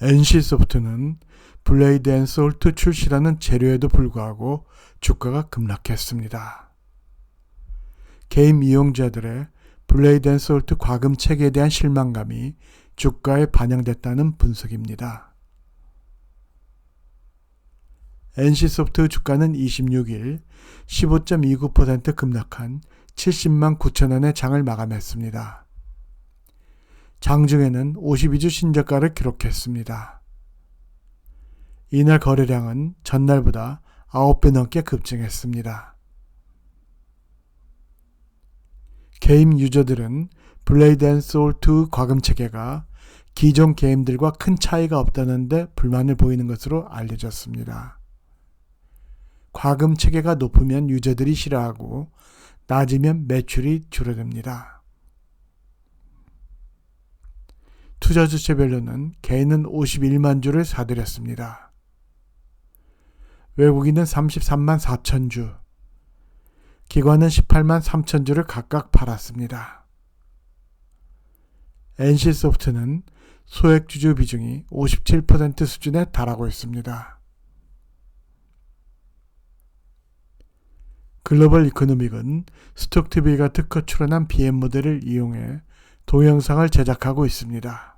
NC소프트는 블레이드 앤 솔트 출시라는 재료에도 불구하고 주가가 급락했습니다. 게임 이용자들의 블레이드 앤 솔트 과금 체계에 대한 실망감이 주가에 반영됐다는 분석입니다. NC소프트 주가는 26일 15.29% 급락한 70만 9천 원의 장을 마감했습니다. 장중에는 52주 신저가를 기록했습니다. 이날 거래량은 전날보다 9배 넘게 급증했습니다. 게임 유저들은 블레이드 앤 소울 2 과금 체계가 기존 게임들과 큰 차이가 없다는데 불만을 보이는 것으로 알려졌습니다. 과금 체계가 높으면 유저들이 싫어하고 낮으면 매출이 줄어듭니다. 투자 주체 별로는 개인은 51만 주를 사들였습니다. 외국인은 33만 4천 주, 기관은 18만 3천 주를 각각 팔았습니다. NC소프트는 소액 주주 비중이 57% 수준에 달하고 있습니다. 글로벌 이코노믹은 스톡TV가 특허 출원한 BM 모델을 이용해 동영상을 제작하고 있습니다.